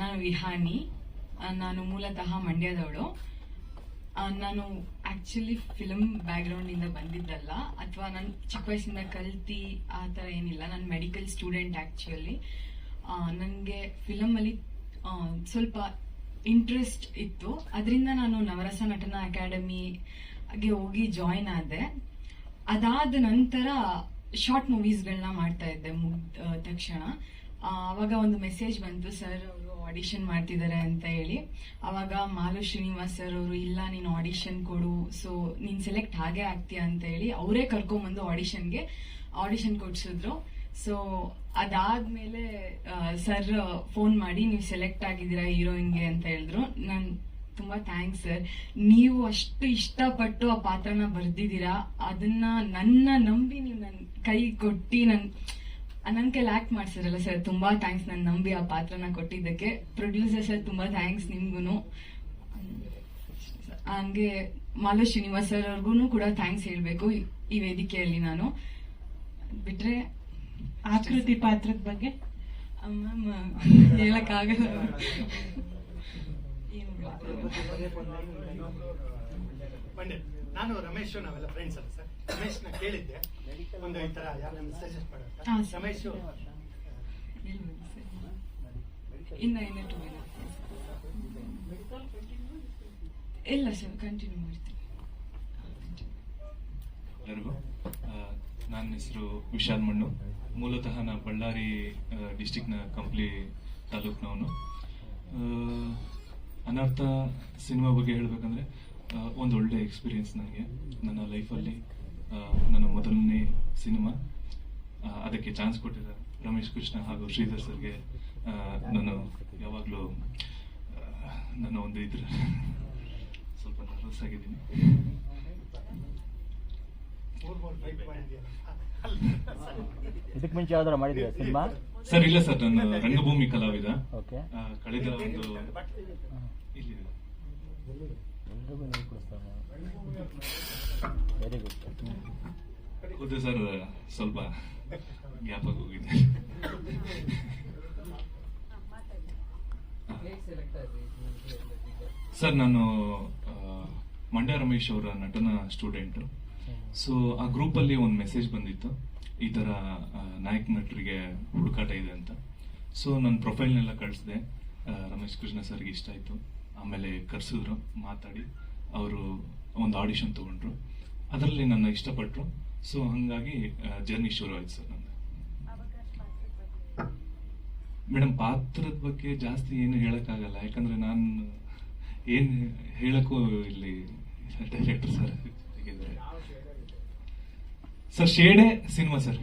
ನಾನು ವಿಹಾನಿ ನಾನು ಮೂಲತಃ ಮಂಡ್ಯದವಳು. ನಾನು ಆಕ್ಚುಲಿ ಫಿಲಮ್ ಬ್ಯಾಕ್ಗ್ರೌಂಡಿಂದ ಬಂದಿದ್ದಲ್ಲ, ಅಥವಾ ನಾನು ಚಿಕ್ಕ ವಯಸ್ಸಿಂದ ಕಲ್ತಿ ಆ ಥರ ಏನಿಲ್ಲ. ನಾನು ಮೆಡಿಕಲ್ ಸ್ಟೂಡೆಂಟ್ ಆ್ಯಕ್ಚುಲಿ ನನಗೆ ಫಿಲಮಲ್ಲಿ ಸ್ವಲ್ಪ ಇಂಟ್ರೆಸ್ಟ್ ಇತ್ತು. ಅದರಿಂದ ನಾನು ನವರಸ ನಟನ ಅಕಾಡೆಮಿಗೆ ಹೋಗಿ ಜಾಯಿನ್ ಆದೆ. ಅದಾದ ನಂತರ ಶಾರ್ಟ್ ಮೂವೀಸ್ಗಳನ್ನ ಮಾಡ್ತಾ ಇದ್ದೆ ಮುಗ್ದ ತಕ್ಷಣ. ಆವಾಗ ಒಂದು ಮೆಸೇಜ್ ಬಂತು ಸರ್ ಆಡಿಷನ್ ಮಾಡ್ತಿದ್ದಾರೆ ಅಂತ ಹೇಳಿ. ಅವಾಗ ಮಾಲು ಶ್ರೀನಿವಾಸ್ ಸರ್ ಅವರು ಇಲ್ಲ ನೀನು ಆಡಿಷನ್ ಕೊಡು ಸೊ ನೀನು ಸೆಲೆಕ್ಟ್ ಹಾಗೆ ಆಗ್ತೀಯ ಅಂತ ಹೇಳಿ ಅವರೇ ಕರ್ಕೊಂಬಂದು ಆಡಿಷನ್ಗೆ ಆಡಿಷನ್ ಕೊಡ್ಸಿದ್ರು. ಸೊ ಅದಾದ್ಮೇಲೆ ಸರ್ ಫೋನ್ ಮಾಡಿ ನೀವು ಸೆಲೆಕ್ಟ್ ಆಗಿದ್ದೀರಾ ಹೀರೋಯಿನ್ಗೆ ಅಂತ ಹೇಳಿದ್ರು. ನಾನು ತುಂಬಾ ಥ್ಯಾಂಕ್ಸ್ ಸರ್ ನೀವು ಅಷ್ಟು ಇಷ್ಟಪಟ್ಟು ಆ ಪಾತ್ರನ ಬರ್ದಿದ್ದೀರಾ? ಅದನ್ನ ನನ್ನ ನಂಬಿ ನೀವು ನನ್ನ ಕೈ ಕೊಟ್ಟು ನನ್ ನನ್ನ ಕೈಲಿ ಆಕ್ಟ್ ಮಾಡ್ಸಿರಲ್ಲ ಸರ್ ತುಂಬಾ ಥ್ಯಾಂಕ್ಸ್ ನನ್ನ ನಂಬಿ ಆ ಪಾತ್ರನ ಕೊಟ್ಟಿದ್ದಕ್ಕೆ. ಪ್ರೊಡ್ಯೂಸರ್ ಸರ್ ತುಂಬಾ ಥ್ಯಾಂಕ್ಸ್ ನಿಮ್ಗೂ ಹಂಗೆ ಮಾಲು ಶ್ರೀನಿವಾಸ್ ಸರ್ ಅವ್ರಿಗೂ ಕೂಡ ಥ್ಯಾಂಕ್ಸ್ ಹೇಳ್ಬೇಕು ಈ- ವೇದಿಕೆಯಲ್ಲಿ ನಾನು. ಬಿಟ್ರೆ ಆಕೃತಿ ಪಾತ್ರದ ಬಗ್ಗೆ? ಮ್ಯಾಮ್ ಹೇಳಕ್ಕಾಗಲ್ಲ. ಏನು ನಾನು ರಮೇಶ್ ನಾವೆಲ್ಲ ಫ್ರೆಂಡ್ಸ್ ಅಲ್ಲ ಸರ್ ರಮೇಶ್ನ ಕೇಳಿದ್ದೆ. ಒಂದು ಈ ತರ ಯಾರು ಸಜೆಸ್ಟ್ ಮಾಡೋಣ ಮಾಡೋದು ಸರ್. ರಮೇಶ್. ಇನ್ನ ಇನ್ನ ಟು ಇಲ್ಲ ಸರ್ ಕಂಟಿನ್ಯೂ ಮಾಡ್ತೀನಿ. ಎಲ್ಲರಿಗೂ ನನ್ನ ಹೆಸರು ವಿಶಾಲ್ ಮಣ್ಣು. ಮೂಲತಃ ನಾ ಬಳ್ಳಾರಿ ಡಿಸ್ಟಿಕ್ನ ಕಂಪ್ಲಿ ತಾಲೂಕ್ನವನು. ಅನರ್ಥ ಸಿನಿಮಾ ಬಗ್ಗೆ ಹೇಳಬೇಕಂದ್ರೆ ಒಂದು ಒಳ್ಳೆ ಎಕ್ಸ್ಪೀರಿಯೆನ್ಸ್ ನನಗೆ. ನನ್ನ ಲೈಫಲ್ಲಿ ನನ್ನ ಮೊದಲನೇ ಸಿನಿಮಾ ಅದಕ್ಕೆ ಚಾನ್ಸ್ ಕೊಟ್ಟಿದ್ದ ರಮೇಶ್ ಕೃಷ್ಣ ಹಾಗೂ ಶ್ರೀಧರ್ ಸರ್ಗೆ ನಾನು ಯಾವಾಗಲೂ ನನ್ನ ಒಂದು ಇದ್ರ. ಸ್ವಲ್ಪ ನರ್ವಸ್ ಆಗಿದ್ದೀನಿ. ಮುಂಚೆ ಯಾವ್ದಾರ ಸಿನಿಮಾ ಸರ್ ಇಲ್ಲ ಸರ್ ನಾನು ರಂಗಭೂಮಿ ಕಲಾವಿದ. ಕಳೆದ ಒಂದು ಇಲ್ಲಿ. ಎಲ್ರಿಗೂ ನೀರು ಕುಡಿಸ್ತಾನೆ. ವೆರಿ ಗುಡ್ ಹೌದು ಸರ್, ಸ್ವಲ್ಪ ಗ್ಯಾಪ್ ಆಗಿ ಹೋಗಿದೆ ಸರ್, ನಾನು ಮಂಡ್ಯ ರಮೇಶ್ ಅವರ ನಟನ ಸ್ಟೂಡೆಂಟ್. ಸೊ ಆ ಗ್ರೂಪ್ ಅಲ್ಲಿ ಒಂದು ಮೆಸೇಜ್ ಬಂದಿತ್ತು. ಈ ತರ ನಾಯಕ ನಟರಿಗೆ ಹುಡುಕಾಟ ಇದೆ ಅಂತ. ಸೊ ನನ್ನ ಪ್ರೊಫೈಲ್ನೆಲ್ಲ ಕಳಿಸಿದೆ. ರಮೇಶ್ ಕೃಷ್ಣ ಸರ್ಗೆ ಇಷ್ಟ ಆಯ್ತು. ಆಮೇಲೆ ಕರೆಸಿದ್ರು, ಮಾತಾಡಿ, ಅವರು ಒಂದು ಆಡಿಷನ್ ತಗೊಂಡ್ರು. ಅದರಲ್ಲಿ ನನ್ನ ಇಷ್ಟಪಟ್ಟರು ಸೊ ಹಂಗಾಗಿ ಜರ್ನಿ ಶುರು ಆಯ್ತು ಸರ್ ನಂದು. ಮೇಡಮ್, ಪಾತ್ರದ ಬಗ್ಗೆ ಜಾಸ್ತಿ ಏನು ಹೇಳೋಕ್ಕಾಗಲ್ಲ. ಯಾಕಂದ್ರೆ ನಾನು ಏನು ಹೇಳಕ್ಕೂ ಇಲ್ಲಿ ಡೈರೆಕ್ಟರ್ ಸರ್ ಸರ್, ಶೇಡೆ ಸಿನಿಮಾ ಸರ್.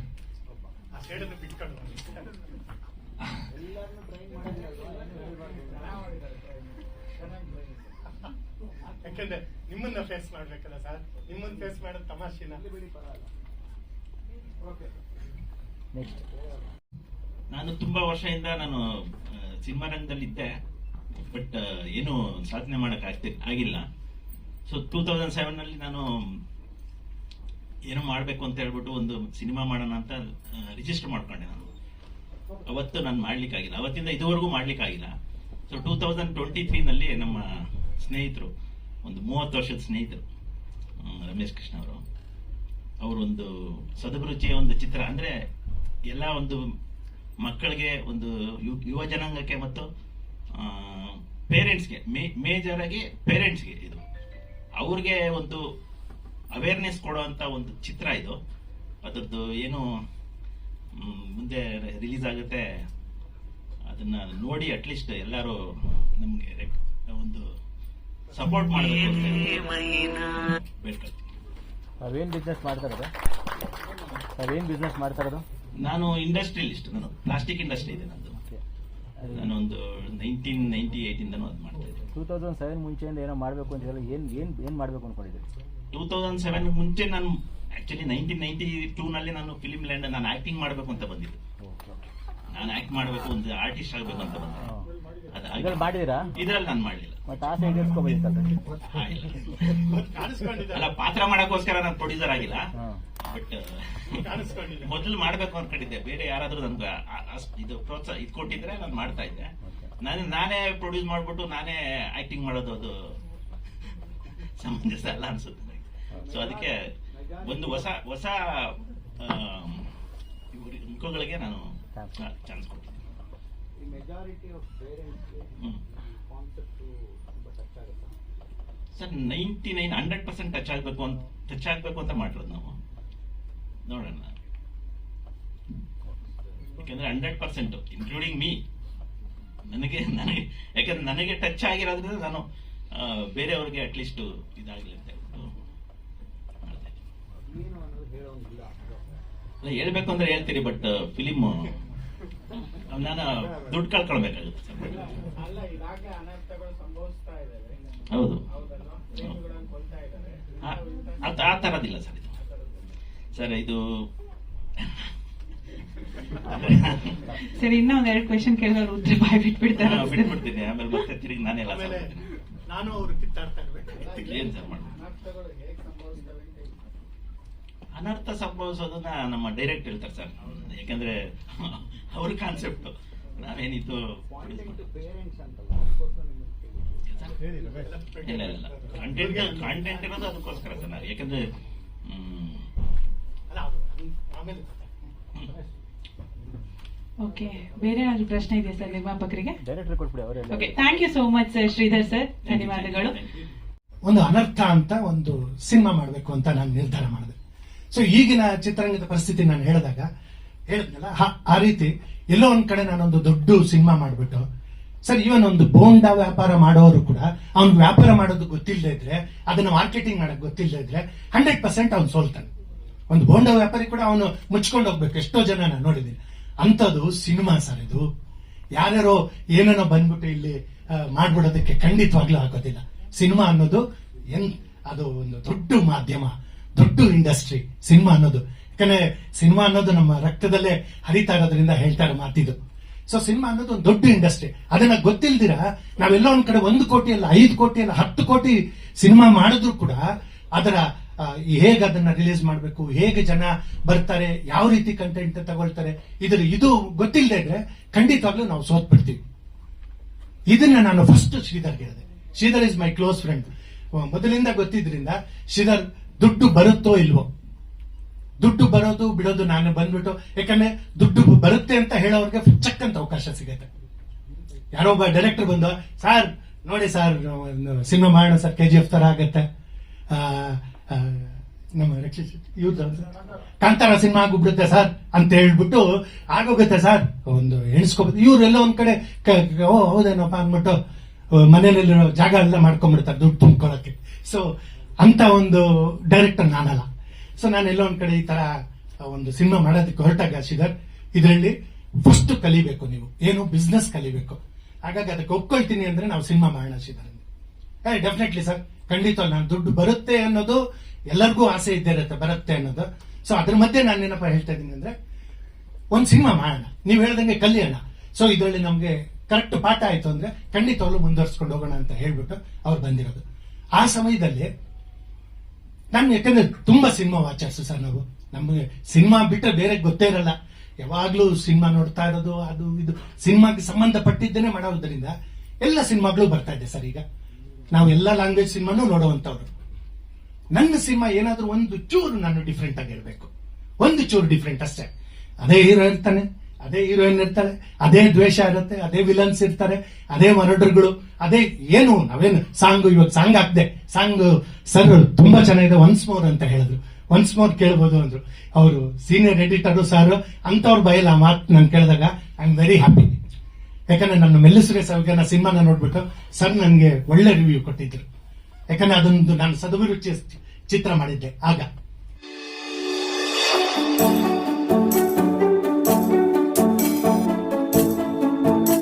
ಯಾಕಂದ್ರೆ ನಿಮ್ಮನ್ನ ಫೇಸ್ ಮಾಡ್ಬೇಕಲ್ಲ ಸರ್ ನಿಮ್ಮನ್ನ ಫೇಸ್ ಮಾಡೋದು ತಮಾಷೆನ? ನೆಕ್ಸ್ಟ್ ನಾನು ತುಂಬಾ ವರ್ಷದಿಂದ ನಾನು ಸಿನಿಮಾ ಸಿನಿಮಾ ರಂಗದಲ್ಲಿದ್ದೆ ಬಟ್ ಏನು ಸಾಧನೆ ಮಾಡಕ್ ಆಗ್ತಿ ಆಗಿಲ್ಲ. ಸೊ ಟೂ ತೌಸಂಡ್ ಸೆವೆನ್ ಅಲ್ಲಿ ನಾನು ಏನೋ ಮಾಡಬೇಕು ಅಂತ ಹೇಳ್ಬಿಟ್ಟು ಒಂದು ಸಿನಿಮಾ ಮಾಡೋಣ ಅಂತ ರಿಜಿಸ್ಟರ್ ಮಾಡ್ಕೊಂಡೆ ನಾನು. ಅವತ್ತು ನಾನು ಮಾಡ್ಲಿಕ್ಕಾಗಿಲ್ಲ. ಅವತ್ತಿಂದ ಇದುವರೆಗೂ ಮಾಡ್ಲಿಕ್ಕಾಗಿಲ್ಲ. ಸೊ ಟೂ ತೌಸಂಡ್ ಟ್ವೆಂಟಿ ತ್ರೀನಲ್ಲಿ ನಮ್ಮ ಸ್ನೇಹಿತರು ಒಂದು ಮೂವತ್ತು ವರ್ಷದ ಸ್ನೇಹಿತರು ರಮೇಶ್ ಕೃಷ್ಣ ಅವರು. ಅವರೊಂದು ಸದಭಿರುಚಿಯ ಒಂದು ಚಿತ್ರ, ಅಂದ್ರೆ ಎಲ್ಲ ಒಂದು ಮಕ್ಕಳಿಗೆ ಒಂದು ಯುವ ಜನಾಂಗಕ್ಕೆ ಮತ್ತು ಪೇರೆಂಟ್ಸ್ಗೆ ಮೇಜರ್ ಆಗಿ ಪೇರೆಂಟ್ಸ್ಗೆ ಇದು. ಅವ್ರಿಗೆ ಒಂದು ಅವೇರ್ನೆಸ್ ಕೊಡುವಂತ ಒಂದು ಚಿತ್ರ ಇದು. ಅದರದ್ದು ಏನು ಮುಂದೆ ರಿಲೀಸ್ ಆಗುತ್ತೆ, ಅದನ್ನ ನೋಡಿ ಅಟ್ಲೀಸ್ಟ್ ಎಲ್ಲರೂ ನಮಗೆ ಒಂದು ಸಪೋರ್ಟ್ ಮಾಡಬೇಕು ತಾವೇನು ಬಿಸ್ನೆಸ್ ಮಾಡ್ತಾ ಇರೋದು? ತಾವೇನು ಬಿಸ್ನೆಸ್ ಮಾಡ್ತಾ ಇರೋದು? ನಾನು ಇಂಡಸ್ಟ್ರಿಯಲಿಸ್ಟ್ ನಾನು ಪ್ಲಾಸ್ಟಿಕ್ ಇಂಡಸ್ಟ್ರಿ ಇದೆ ನಂದು. ನಾನು ಒಂದು ನೈನ್ಟೀನ್ ನೈನ್ಟಿ ಏಟ್ ಇಂದನೂ ಅದು ಮಾಡ್ತಾ ಇದ್ದೀನಿ. ಟೂ ತೌಸಂಡ್ ಸೆವೆನ್ ಮುಂಚೆಯಿಂದ ಏನೋ ಮಾಡಬೇಕು ಅಂತ ಹೇಳಿ ಏನು ಏನು ಏನು ಮಾಡಬೇಕು ಅನ್ಕೊಂಡಿದ್ದೀರಿ? ಟೂ ತೌಸಂಡ್ ಸೆವೆನ್ ಮುಂಚೆ ನಾನು ಆಕ್ಚುಲಿ ನೈನ್ಟೀನ್ ನೈನ್ಟಿ ಟೂ ನಲ್ಲಿ ನಾನು ಫಿಲಿಮ್ ಲ್ಯಾಂಡ್ ನಾನು ಆಕ್ಟಿಂಗ್ ಮಾಡಬೇಕು ಅಂತ ಬಂದಿದ್ದೆ. ನಾನು ಆಕ್ಟ್ ಮಾಡಬೇಕು ಒಂದು ಆರ್ಟಿಸ್ಟ್ ಆಗಬೇಕು ಅಂತ ಬಂದೆ ಅದು ಇದ್ರಲ್ಲಿ ಮಾಡಿದ್ದೀರಾ? ಇದ್ರಲ್ಲಿ ನಾನು ಮಾಡಲಿಲ್ಲ. ಮತ್ತೆ ಆಸೆ ಈಡೇರಿಸ್ಕೋಬೋದಿತ್ತಲ್ಲ ಪಾತ್ರ ಮಾಡಕ್ಕೋಸ್ಕರ ನಾನು ಪ್ರೊಡ್ಯೂಸರ್ ಆಗಿಲ್ಲ ಬಟ್ ಮೊದಲು ಮಾಡ್ಬೇಕು ಅನ್ಕೊಂಡಿದ್ದೆ. ಬೇರೆ ಯಾರಾದ್ರೂ ನನ್ಗೆ ಇದು ಪ್ರೋತ್ಸಾಹ ಇದು ಕೊಟ್ಟಿದ್ರೆ ನಾನು ಮಾಡ್ತಾ ಇದ್ದೆ. ನಾನು ನಾನೇ ಪ್ರೊಡ್ಯೂಸ್ ಮಾಡ್ಬಿಟ್ಟು ನಾನೇ ಆಕ್ಟಿಂಗ್ ಮಾಡೋದು ಅದು ಸಮಂಜಸ ಅಲ್ಲ ಅನ್ಸುತ್ತೆ ಸೊ ಅದಕ್ಕೆ ಒಂದು ಹೊಸ ಹೊಸ ಮುಖಗಳಿಗೆ ನಾನು ಚಾನ್ಸ್ ಕೊಡ್ತೀನಿ sir ninety nine hundred percent touch ಆಗಬೇಕು ಅಂತ ಟಚ್ ಆಗಬೇಕು ಅಂತ ಮಾಡಿರೋದು ನಾವು. ನೋಡೋಣ. ಯಾಕಂದ್ರೆ ಹಂಡ್ರೆಡ್ ಪರ್ಸೆಂಟ್ ಇನ್ಕ್ಲೂಡಿಂಗ್ ಮೀ ನನಗೆ ನನಗೆ, ಯಾಕಂದ್ರೆ ನನಗೆ ಟಚ್ ಆಗಿರೋದ್ರಿಂದ ನಾನು ಬೇರೆಯವ್ರಿಗೆ ಅಟ್ಲೀಸ್ಟ್ ಇದಾಗಲಿ ಅಂತ ಹೇಳ್ಬಿಟ್ಟು. ಅಲ್ಲ, ಹೇಳ್ಬೇಕು ಅಂದ್ರೆ ಹೇಳ್ತೀರಿ ಬಟ್ ಫಿಲಿಮ್, ನಾನು ದುಡ್ಡು ಕಳ್ಕೊಳ್ಬೇಕಾಗುತ್ತೆ. ಹೌದು. ಆ- ಥರದಿಲ್ಲ ಸರ್ ಇದು. ಸರ್ ಇದು ಸರಿ ಇನ್ನೂ ಒಂದ್ ಎರಡು ಕ್ವೆಶನ್ ಕೇಳಿದ್ರೆ ಉತ್ತರ ಬಾಯ್ ಬಿಟ್ಬಿಡ್ತಾರೆ ನಾನು ಬಿಟ್ಬಿಡ್ತೀನಿ. ಆಮೇಲೆ ಮತ್ತೆ ತಿರುಗಿ ನಾನೆಲ್ಲ ಆಮೇಲೆ ನಾನು ಅವ್ರು ಕಿತ್ತಾಡ್ತಾ ಇರ್ಬೇಕು. ಏನ್ ಸರ್. ಅನರ್ಥ ಸಂಭವಿಸೋದನ್ನ ನಮ್ಮ ಡೈರೆಕ್ಟ್ ಹೇಳ್ತಾರೆ ಸರ್. ಯಾಕಂದ್ರೆ ಅವ್ರ ಕಾನ್ಸೆಪ್ಟ್ ನಾವೇನಿತ್ತು ಇಲ್ಲ ಇಲ್ಲ ಕಂಟೆಂಟ್ ಕಾಂಟೆಂಟ್ ಇರೋದು ಅದಕ್ಕೋಸ್ಕರ ನಾವು. ಯಾಕಂದ್ರೆ ಓಕೆ ಬೇರೆ ಏನಾದ್ರು ಪ್ರಶ್ನೆ ಇದೆ ಸರ್ ನಿರ್ಮಾಪಕರಿಗೆ? ಡೈರೆಕ್ಟರ್ ಕೊಟ್ಬಿಡಿ ಅವರೇ okay thank you so much sir Sridhar sir ಧನ್ಯವಾದಗಳು. ಒಂದು ಅನರ್ಥ ಅಂತ ಒಂದು ಸಿನಿಮಾ ಮಾಡಬೇಕು ಅಂತ ನಾನು ನಿರ್ಧಾರ ಮಾಡಿದೆ. ಸೊ ಈಗಿನ ಚಿತ್ರರಂಗದ ಪರಿಸ್ಥಿತಿ ನಾನು ಹೇಳಿದಾಗ ಹೇಳಿದ್ನಲ್ಲ ಹ- ಆ ರೀತಿ ಎಲ್ಲೋ ಒಂದ್ ಕಡೆ ನಾನೊಂದು ದೊಡ್ಡ ಸಿನಿಮಾ ಮಾಡ್ಬಿಟ್ಟು ಸರ್ ಇವನ್ ಒಂದು ಬೋಂಡ ವ್ಯಾಪಾರ ಮಾಡೋರು ಕೂಡ ಅವ್ನ್ ವ್ಯಾಪಾರ ಮಾಡೋದು ಗೊತ್ತಿಲ್ಲದೆ ಇದ್ರೆ, ಅದನ್ನ ಮಾರ್ಕೆಟಿಂಗ್ ಮಾಡಕ್ ಗೊತ್ತಿಲ್ಲದೆ ಇದ್ರೆ ಹಂಡ್ರೆಡ್ ಪರ್ಸೆಂಟ್ ಅವ್ನು ಸೋಲ್ತಾನೆ. ಒಂದು ಬೋಂಡ ವ್ಯಾಪಾರಿ ಕೂಡ ಅವನು ಮುಚ್ಕೊಂಡು ಹೋಗ್ಬೇಕು. ಎಷ್ಟೋ ಜನ ನಾನು ನೋಡಿದ್ದೀನಿ. ಅಂಥದ್ದು ಸಿನಿಮಾ ಸರ್ ಇದು. ಯಾರ್ಯಾರೋ ಏನೇನೋ ಬಂದ್ಬಿಟ್ಟು ಇಲ್ಲಿ ಮಾಡ್ಬಿಡೋದಕ್ಕೆ ಖಂಡಿತವಾಗ್ಲೂ ಆಗೋದಿಲ್ಲ. ಸಿನಿಮಾ ಅನ್ನೋದು ಎನ್, ಅದು ಒಂದು ದೊಡ್ಡ ಮಾಧ್ಯಮ, ದೊಡ್ಡ ಇಂಡಸ್ಟ್ರಿ ಸಿನಿಮಾ ಅನ್ನೋದು. ಯಾಕಂದ್ರೆ ಸಿನಿಮಾ ಅನ್ನೋದು ನಮ್ಮ ರಕ್ತದಲ್ಲೇ ಹರಿತಾ ಇರೋದ್ರಿಂದ ಹೇಳ್ತಾರೆ ಮಾತಿದು. ಸೊ ಸಿನಿಮಾ ಅನ್ನೋದು ಒಂದು ದೊಡ್ಡ ಇಂಡಸ್ಟ್ರಿ ಅದನ್ನ ಗೊತ್ತಿಲ್ದಿರ ನಾವೆಲ್ಲ ಒಂದ್ ಕಡೆ ಒಂದು ಕೋಟಿ ಅಲ್ಲ ಐದು ಕೋಟಿ ಅಲ್ಲ ಹತ್ತು ಕೋಟಿ ಸಿನಿಮಾ ಮಾಡಿದ್ರು ಕೂಡ ಅದರ ಹೇಗೆ ಅದನ್ನ ರಿಲೀಸ್ ಮಾಡಬೇಕು, ಹೇಗೆ ಜನ ಬರ್ತಾರೆ, ಯಾವ ರೀತಿ ಕಂಟೆಂಟ್ ತಗೊಳ್ತಾರೆ, ಇದ್ರ ಇದು ಗೊತ್ತಿಲ್ಲದೆ ಇದ್ರೆ ಖಂಡಿತವಾಗ್ಲೂ ನಾವು ಸೋತ್ ಬಿಡ್ತೀವಿ ಇದನ್ನ ನಾನು ಫಸ್ಟ್ ಶ್ರೀಧರ್ಗೆ ಹೇಳಿದೆ. Sridhar is my close friend ಮೊದಲಿಂದ ಗೊತ್ತಿದ್ರಿಂದ ಶ್ರೀಧರ್ ದುಡ್ಡು ಬರುತ್ತೋ ಇಲ್ವೋ ದುಡ್ಡು ಬರೋದು ಬಿಡೋದು ನಾನು ಬಂದ್ಬಿಟ್ಟು ಯಾಕಂದ್ರೆ ದುಡ್ಡು ಬರುತ್ತೆ ಅಂತ ಹೇಳೋರ್ಗೆ ಚಕ್ ಅಂತ ಅವಕಾಶ ಸಿಗುತ್ತೆ. ಯಾರೋ ಒಬ್ಬ ಡೈರೆಕ್ಟರ್ ಬಂದು, ಸರ್, ನೋಡಿ ಸರ್ ಸಿನಿಮಾ ಮಾಡೋಣ ಸರ್ ಕೆ ಜಿ ಎಫ್ ತರ ಆಗತ್ತೆ. ನಮ್ಮ ಇವ್ರು ಕಾಂತಾರ ಸಿನಿಮಾ ಆಗಿಬಿಡುತ್ತೆ ಸರ್, ಅಂತ ಹೇಳ್ಬಿಟ್ಟು ಆಗೋಗುತ್ತೆ ಸರ್. ಒಂದು ಎಣಿಸ್ಕೋಬೋದು. ಇವರೆಲ್ಲ ಒಂದ್ ಕಡೆ ಓ, ಹೌದೇನಪ್ಪ ಅಂದ್ಬಿಟ್ಟು ಮನೇಲಿರೋ ಜಾಗ ಎಲ್ಲ ಮಾಡ್ಕೊಂಡ್ಬಿಡ್ತಾರೆ ದುಡ್ಡು ತುಂಬ್ಕೊಳ್ಳೋಕೆ ಸೊ ಅಂತ ಒಂದು ಡೈರೆಕ್ಟರ್ ನಾನಲ್ಲ. ಸೊ ನಾನು ಎಲ್ಲೋ ಒಂದ್ ಕಡೆ ಈ ತರ ಒಂದು ಸಿನಿಮಾ ಮಾಡೋದಕ್ಕೆ ಹೊರಟಾಗ ಶ್ರೀಧರ್, ಇದರಲ್ಲಿ ಫಸ್ಟ್ ಕಲಿಬೇಕು ನೀವು. ಏನು? ಬಿಸ್ನೆಸ್ ಕಲಿಬೇಕು. ಹಾಗಾಗಿ ಅದಕ್ಕೆ ಒಪ್ಕೊಳ್ತೀನಿ ಅಂದ್ರೆ ನಾವು ಸಿನಿಮಾ ಮಾಡೋಣ ಶ್ರೀಧರ್ ಏ ಡೆಫಿನೆಟ್ಲಿ ಸರ್ ಖಂಡಿತ ನಾನು ದುಡ್ಡು ಬರುತ್ತೆ ಅನ್ನೋದು ಎಲ್ಲರಿಗೂ ಆಸೆ ಇದ್ದೇ ಬರುತ್ತೆ ಅನ್ನೋದು. ಸೊ ಅದ್ರ ಮಧ್ಯೆ ನಾನು ಏನಪ್ಪ ಹೇಳ್ತಾ ಇದ್ದೀನಿ ಅಂದ್ರೆ, ಒಂದು ಸಿನಿಮಾ ಮಾಡೋಣ. ನೀವು ಹೇಳ್ದಂಗೆ ಕಲಿಯೋಣ. ಸೊ ಇದರಲ್ಲಿ ನಮ್ಗೆ ಕರೆಕ್ಟ್ ಪಾಠ ಆಯ್ತು ಅಂದ್ರೆ ಖಂಡಿತವಾಗ್ಲೂ ಮುಂದುವರ್ಸ್ಕೊಂಡು ಹೋಗೋಣ ಅಂತ ಹೇಳ್ಬಿಟ್ಟು ಅವ್ರು ಬಂದಿರೋದು. ಆ ಸಮಯದಲ್ಲಿ ನಾನು ಯಾಕಂದ್ರೆ ತುಂಬಾ ಸಿನಿಮಾ ವಾಚರ್ಸ್ ಸರ್ ನಾವು. ನಮಗೆ ಸಿನಿಮಾ ಬಿಟ್ಟರೆ ಬೇರೆ ಗೊತ್ತೇ ಇರಲ್ಲ. ಯಾವಾಗ್ಲೂ ಸಿನಿಮಾ ನೋಡ್ತಾ ಇರೋದು, ಅದು, ಇದು, ಸಿನಿಮಾಗೆ ಸಂಬಂಧಪಟ್ಟಿದ್ದೇನೆ ಮಾಡೋದ್ರಿಂದ ಎಲ್ಲ ಸಿನಿಮಾಗಳು ಬರ್ತಾ ಇದೆ ಸರ್ ಈಗ. ನಾವು ಎಲ್ಲ ಲ್ಯಾಂಗ್ವೇಜ್ ಸಿನಿಮಾನು ನೋಡುವಂತವ್ರು ನನ್ನ ಸಿನಿಮಾ ಏನಾದ್ರೂ ಒಂದು ಚೂರು ನಾನು ಡಿಫ್ರೆಂಟ್ ಆಗಿರ್ಬೇಕು. ಒಂದು ಚೂರು ಡಿಫ್ರೆಂಟ್ ಅಷ್ಟೇ. ಅದೇ ಹೀರೋ ಇರ್ತಾನೆ. ಅದೇ ಹೀರೋಯಿನ್ ಇರ್ತಾರೆ, ಅದೇ ದ್ವೇಷ ಇರುತ್ತೆ, ಅದೇ ವಿಲನ್ಸ್ ಇರ್ತಾರೆ, ಅದೇ ಮರಡರ್ಗಳು, ಅದೇ ಏನು, ನಾವೇನು ಸಾಂಗ್, ಇವಾಗ ಸಾಂಗ್ ಹಾಕ್ದೆ, ಸಾಂಗ್, ಸರ್, ತುಂಬಾ ಚೆನ್ನಾಗಿದೆ ಒನ್ಸ್ ಮೋರ್ ಅಂತ ಹೇಳಿದ್ರು. ಒನ್ಸ್ ಮೋರ್ ಕೇಳ್ಬೋದು ಅಂದ್ರು. ಅವರು ಸೀನಿಯರ್ ಎಡಿಟರ್ ಸರ್ ಅಂತವ್ರ ಬಯಲ ಆ ಮಾತು ನಾನು ಕೇಳಿದಾಗ ಐ ಆಮ್ ವೆರಿ ಹ್ಯಾಪಿ ಯಾಕಂದ್ರೆ ನನ್ನ ಮೆಲ್ಲಿಸುರೆ ಸಾವಿಗೆ ಸಿನಿಮಾನ ನೋಡ್ಬಿಟ್ಟು ಸರ್ ನನಗೆ ಒಳ್ಳೆ ರಿವ್ಯೂ ಕೊಟ್ಟಿದ್ರು. ಯಾಕಂದ್ರೆ ಅದೊಂದು ನಾನು ಸದಭಿರುಚಿ ಚಿತ್ರ ಮಾಡಿದ್ದೆ, ಆಗ.